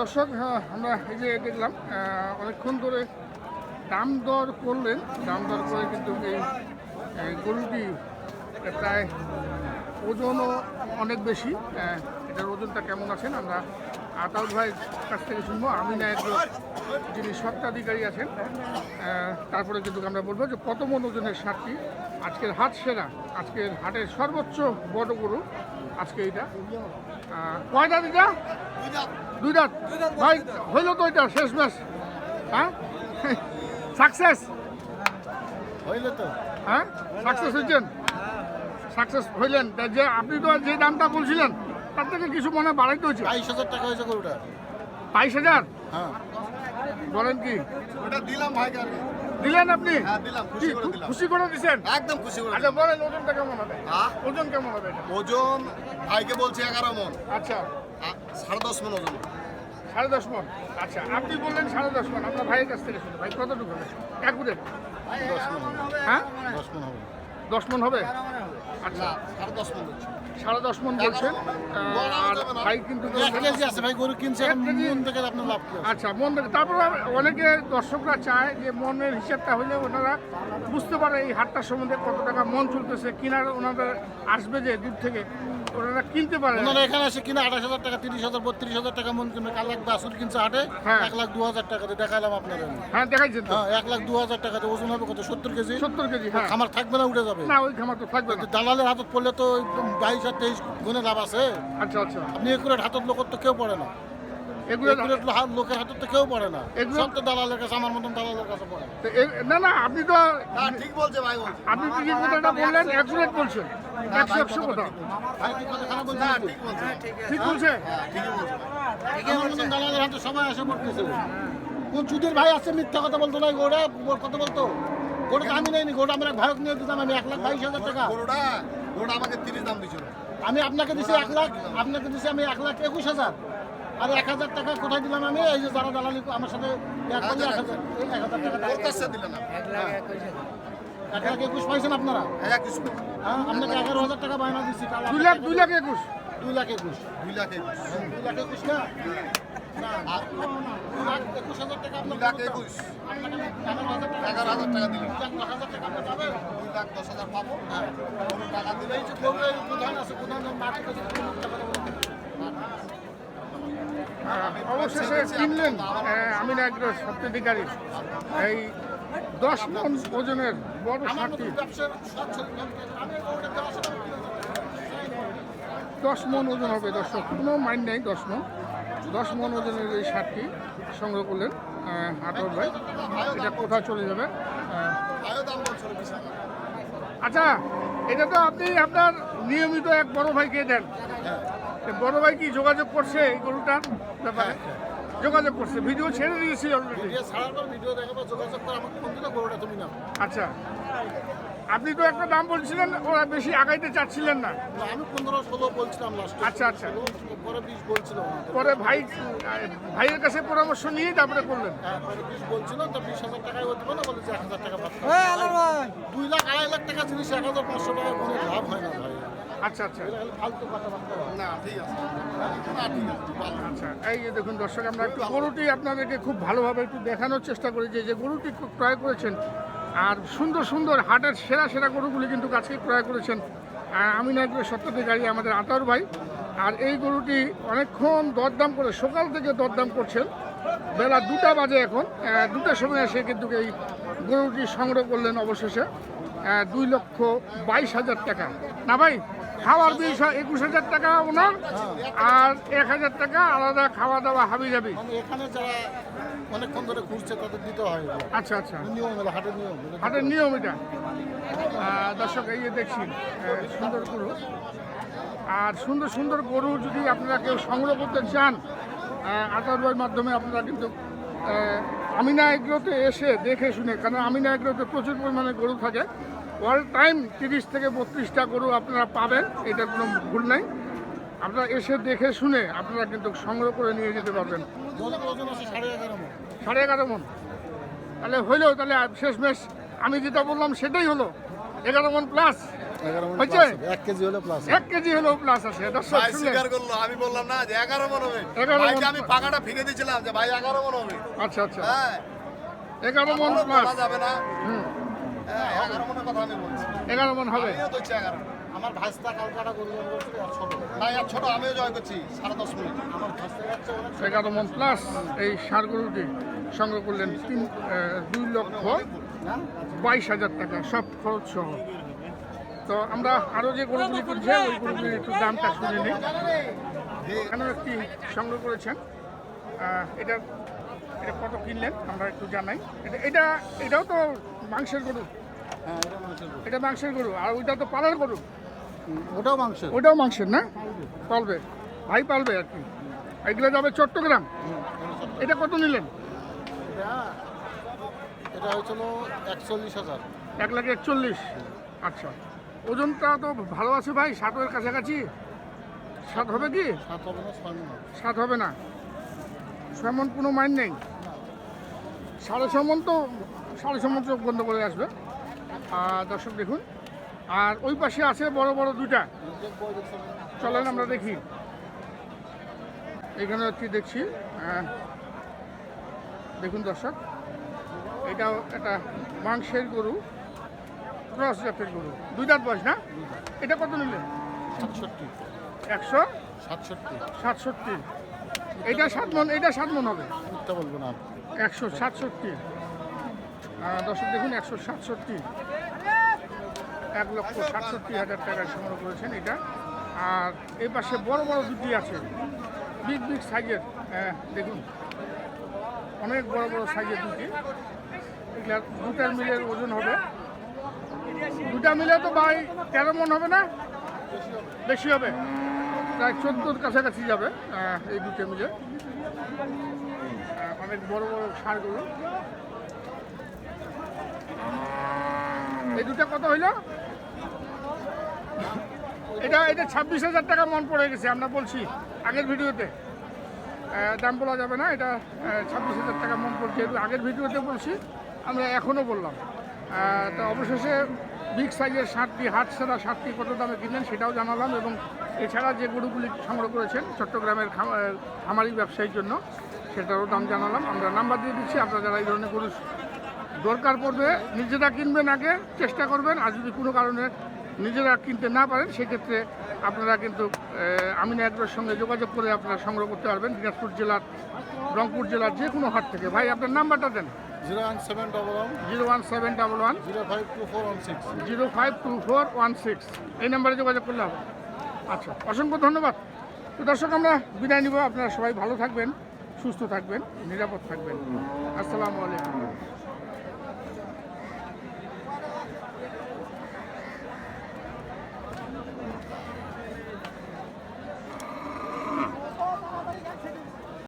দর্শক হ্যাঁ, আমরা এই যে দেখলাম অনেকক্ষণ ধরে দাম দর করলেন। দাম দর করে কিন্তু এই গরুটি প্রায় ওজনও অনেক বেশি। এটার ওজনটা কেমন আছেন? আমরা আতাউল ভাইয়ের কাছ থেকে শুনব। আমি না একজন যিনি স্বত্বাধিকারী আছেন তারপরে কিন্তু আমরা বলব যে কত মন ওজনের সারটি আজকের হাট সেরা আজকের হাটের সর্বোচ্চ বড় গরু আজকে এইটা। কয়টা দিটা দুই দাঁত ভাই হইল তো এটা শেষ ম্যাচ। হ্যাঁ? সাকসেস হইলে তো। হ্যাঁ? সাকসেস হয়েছেন সাকসেস হইলেন। যে আপনি তো যে দামটা বলছিলেন তার থেকে কিছু মনে বাড়াইতে হয়েছে? বাইশ হাজার টাকা হয়েছে গরুটা বাইশ হাজার? হ্যাঁ। বলেন কি? ওটা দিলাম ভাই দিলেন আপনি? হ্যাঁ, দিলাম, খুশি করে দিছেন? একদম খুশি করে আচ্ছা বলেন ওজনটা কেমন হবে? হ্যাঁ? ওজন কেমন হবে ওজন ভাইকে বলছে এগারো মন। আচ্ছা। সাড়ে দশ মন ওজন। সাড়ে দশ মন আচ্ছা আপনি বললেন সাড়ে দশ মন আপনার ভাইয়ের কাছ থেকে শুনে ভাই কতটুকু এক দশ মন হ্যাঁ? দশ মন হবে। দশ মন হবে? আচ্ছা। সাড়ে দশ মন সাড়ে দশ মন বলছেন। আর ভাই কিন্তু আছে ভাই গরু কিনছে? মন থেকে আপনার লাভ আচ্ছা মন থেকে তারপরে অনেকে দর্শকরা চায় যে মনের হিসাবটা হলে ওনারা বুঝতে পারে এই হাটটার সম্বন্ধে কত টাকা মন চলতেছে কিনার ওনারা আসবে যে দূর থেকে। ওনারা কিনতে পারে ওনারা এখানে এসে কিনা আঠাশ হাজার টাকা তিরিশ হাজার বত্রিশ হাজার টাকা মন কিনবে। কাল এক বাসুর কিনছে হাটে হ্যাঁ। এক লাখ দু হাজার টাকাতে দেখালাম আপনাদের। হ্যাঁ দেখাইছেন হ্যাঁ এক লাখ দু হাজার টাকাতে ওজন হবে কত? সত্তর কেজি? সত্তর কেজি খামার থাকবে না উঠে যাবে। না ওই খামার তো থাকবে দালালের হাতত পড়লে তো বাইশ আর তেইশ গুণে লাভ আছে। আচ্ছা আচ্ছা। আপনি একুরেট হাতত লোক তো কেউ পড়ে না। এগুলো একুরেট হাত লোকের তো কেউ পড়ে না। এগুলো- সব তো দালালের কাছে আমার মতন দালালের কাছে পড়ে। না না আপনি তো ঠিক বলছে ভাই আপনি তো যে কথাটা বললেন? অ্যাকুরেট বলছেন। একশো একশো কথা ভাই কি বলছে? ঠিক বলছে। আমার মতন দালালের হাতে সবাই এসে পড়তেছে কোন চুদের ভাই আছে মিথ্যা কথা বলতো না গোড়া কথা বলতো? গোটা আমি নেইনি গোটা আমার এক ভাইক নিয়ে দিতাম আমি এক লাখ বাইশ হাজার টাকা। গরুটা আমাকে তিরিশ দাম দিছিল। আমি আপনাকে দিছি এক লাখ আপনাকে দিছি আমি এক লাখ একুশ হাজার। আর এক হাজার টাকা কোথায় দিলাম আমি এই যে যারা দালালি আমার সাথে এক হাজার এক হাজার টাকা দিলেন এক লাখ একুশ পাইছেন আপনারা হ্যাঁ হ্যাঁ আপনাকে এগারো হাজার টাকা বায়না দিচ্ছি দুই লাখ দুই লাখ একুশ দুই লাখ একুশ দুই লাখ একুশ দুই লাখ একুশ না না, আর লাখ একুশ হাজার টাকা দুই আপনার একুশ আপনাকে এগারো হাজার টাকা এগারো হাজার টাকা দিলেন দুই লাখ দশ হাজার টাকা আপনি পাবেন লাখ দশ হাজার পাবো টাকা দিলে এই যে প্রধান আছে প্রধান আহ, অবশেষে কিনলেন আহ, আমি না একজন সত্যাধিকারী এই দশ মন ওজনের বড় সাথে দশ মন ওজন হবে দর্শক। কোনো মাইন্ড নেই দশ মন। দশ মন ওজনের এই সারটি সংগ্রহ করলেন আটর ভাই। এটা কোথায় চলে যাবে? আচ্ছা এটা তো আপনি আপনার নিয়মিত এক বড় ভাইকে দেন। বড় ভাই কি যোগাযোগ করছে এই গরুটার ব্যাপারে? যোগাযোগ করছে। ভিডিও ছেড়ে দিয়েছি অলরেডি ভিডিও দেখাবো যোগাযোগ করে আমাকে ফোন দিলে গরুটা তুমি নাও। আচ্ছা। আপনি তো একটা দাম বলছিলেন ওরা বেশি আগাইতে চাচ্ছিলেন না। আমি পনেরো ষোলো বলছিলাম লাস্ট আচ্ছা, আচ্ছা। পরে বিশ বলছিলাম পরে ভাই ভাইয়ের কাছে পরামর্শ নিয়ে তারপরে করলেন। হ্যাঁ, পরে বিশ বলছিল তো বিশ হাজার টাকায় ও দেবো না বলে যে এক হাজার টাকা দুই লাখ আড়াই লাখ টাকা জিনিস এক হাজার পাঁচশো টাকা কোনো লাভ হয় না ভাই। আচ্ছা আচ্ছা। ফালতু কথাবার্তা না ঠিক আছে। না ঠিক আছে আচ্ছা এই যে দেখুন দর্শক আমরা একটু গরুটি আপনাদেরকে খুব ভালোভাবে একটু দেখানোর চেষ্টা করি যে যে গরুটি ক্রয় করেছেন। আর সুন্দর সুন্দর হাটের সেরা সেরা গরুগুলি কিন্তু আজকে ক্রয় করেছেন আমি না একটু সত্যিকারী আমাদের আতার ভাই। আর এই গরুটি অনেকক্ষণ দরদাম করে সকাল থেকে দরদাম করছেন। বেলা দুটা বাজে এখন দুটার সময় এসে কিন্তু এই গরুটি সংগ্রহ করলেন অবশেষে দুই লক্ষ বাইশ হাজার টাকা। না ভাই? খাওয়ার বিশ একুশ হাজার টাকা ওনার আর এক হাজার টাকা আলাদা খাওয়া দাওয়া হাবি যাবি মানে এখানে যারা অনেকক্ষণ ধরে ঘুরছে তাদের দিতে হয় আচ্ছা আচ্ছা। নিয়ম হলো হাটের নিয়ম। এটা হাটের নিয়ম এটা। দর্শক এই দেখছি সুন্দর গরু। আর সুন্দর সুন্দর গরু যদি আপনারা কেউ সংগ্রহ করতে চান আটারবার মাধ্যমে আপনারা কিন্তু আমিনা এগ্রোতে এসে দেখে শুনে কারণ আমিনা এগ্রোতে প্রচুর পরিমাণে গরু থাকে। অল টাইম তিরিশ থেকে বত্রিশটা গরু আপনারা পাবেন এটা কোনো ভুল নাই। আপনারা এসে দেখে শুনে আপনারা কিন্তু সংগ্রহ করে নিয়ে যেতে পারবেন। ওজন ওজন আছে সাড়ে এগারো মন। সাড়ে এগারো মন তাহলে হইলেও তাহলে শেষ মেশ আমি যেটা বললাম সেটাই হলো। এগারো মন প্লাস এগারো মন হয়েছে? এক কেজি হলে প্লাস এক কেজি হলেও প্লাস আছে। দর্শক ভাই স্বীকার করল আমি বললাম না যে এগারো মন হবে। ভাইকে আমি পাকাটা ফিরে দিয়েছিলাম যে ভাই এগারো মন হবে। আচ্ছা আচ্ছা। হ্যাঁ। এগারো মন প্লাস যাবে না। হুম। এগারো মনের কথা আমি বলছি এগারো মন। হবে আমার ভাইস্তা কালকাটা গরু ছোট। না আর ছোট আমিও জয় করছি সাড়ে দশ মিনিট। আমার এগারো মন প্লাস এই সার গরুটি সংগ্রহ করলেন তিন দুই লক্ষ বাইশ হাজার টাকা সব খরচ সহ। তো আমরা আরও যে গরুগুলি করছে ওই গরুগুলির একটু দামটা শুনে নিই। এখানেও একটি সংগ্রহ করেছেন। এটা এটা কত কিনলেন আমরা একটু জানাই। এটা এটা এটাও তো মাংসের গরু। হ্যাঁ এটা মাংসের গরু। এটা মাংসের গরু আর ওইটা তো পালার গরু। ওটাও মাংসের। ওইটাও মাংসের না? পালবে। ভাই পালবে আর কি। এগুলো যাবে চট্টগ্রাম। এটা কত নিলেন? এটা হয়েছিল একচল্লিশ হাজার। এক লাখ একচল্লিশ। আচ্ছা। ওজনটা তো ভালো আছে ভাই সাতের কাছাকাছি। সাত হবে কি? সাত হবে না ছয় সাত হবে না। মন কোনো মাইন নেই। সাড়ে ছয় মন তো সাড়ে ছয় মন চোখ বন্ধ করে আসবে। আর দর্শক দেখুন আর ওই পাশে আছে বড় বড় দুইটা। নিজের চলেন আমরা দেখি। এখানে একটি দেখছি দেখুন দর্শক এটাও একটা মাংসের গরু ক্রস জাতের গরু। দুই দাঁত বয়স না? এটা কত নিলেন? সাতষট্টি। একশো? সাতষট্টি। সাতষট্টি। এটা সাত মন এটা সাত মন হবে। মিথ্যা বলব না। একশো সাতষট্টি। দর্শক দেখুন, একশো সাতষট্টি। এক লক্ষ সাতষট্টি হাজার টাকা সংগ্রহ করেছেন এটা। আর এই পাশে বড় বড় দুটি আছে। বিগ বিগ সাইজের দেখুন, অনেক বড় বড় সাইজের দুটি। এগুলা দুটার মিলের ওজন হবে। দুটা মিলে তো ভাই তেরো মন হবে না? বেশি হবে। প্রায় চোদ্দোর কাছাকাছি যাবে এই দুটো মিলে। অনেক বড় বড় সারগুলো। এই দুটো কত হইল? এটা এটা ছাব্বিশ হাজার টাকা মন পড়ে গেছে, আমরা বলছি আগের ভিডিওতে। দাম বলা যাবে না, এটা ছাব্বিশ হাজার টাকা মন পড়ছে যেহেতু আগের ভিডিওতে বলছি, আমরা এখনও বললাম। তো অবশেষে বিগ সাইজের ষাটটি হাট ছাড়া ষাটটি কত দামে কিনলেন সেটাও জানালাম, এবং এছাড়া যে গরুগুলি সংগ্রহ করেছেন চট্টগ্রামের খামারি ব্যবসায়ীর জন্য সেটারও দাম জানালাম। আমরা নাম্বার দিয়ে দিচ্ছি আপনারা যারা এই ধরনের গরু দরকার পড়বে নিজেরা কিনবেন আগে চেষ্টা করবেন। আর যদি কোনো কারণে নিজেরা কিনতে না পারেন সেক্ষেত্রে আপনারা কিন্তু আমিনা এগ্রোর সঙ্গে যোগাযোগ করে আপনারা সংগ্রহ করতে পারবেন। দিনাজপুর জেলার রংপুর জেলার যে কোনো হাট থেকে। ভাই আপনার নাম্বারটা দেন। Zero one seven double one. Zero one seven double one. Zero five two four one six. Zero five two four one six. এই নাম্বারে যোগাযোগ করলে হবে। আচ্ছা অসংখ্য ধন্যবাদ। তো দর্শক আমরা বিদায় নিব। আপনারা সবাই ভালো থাকবেন। সুস্থ থাকবেন নিরাপদ থাকবেন। আসসালামু আলাইকুম।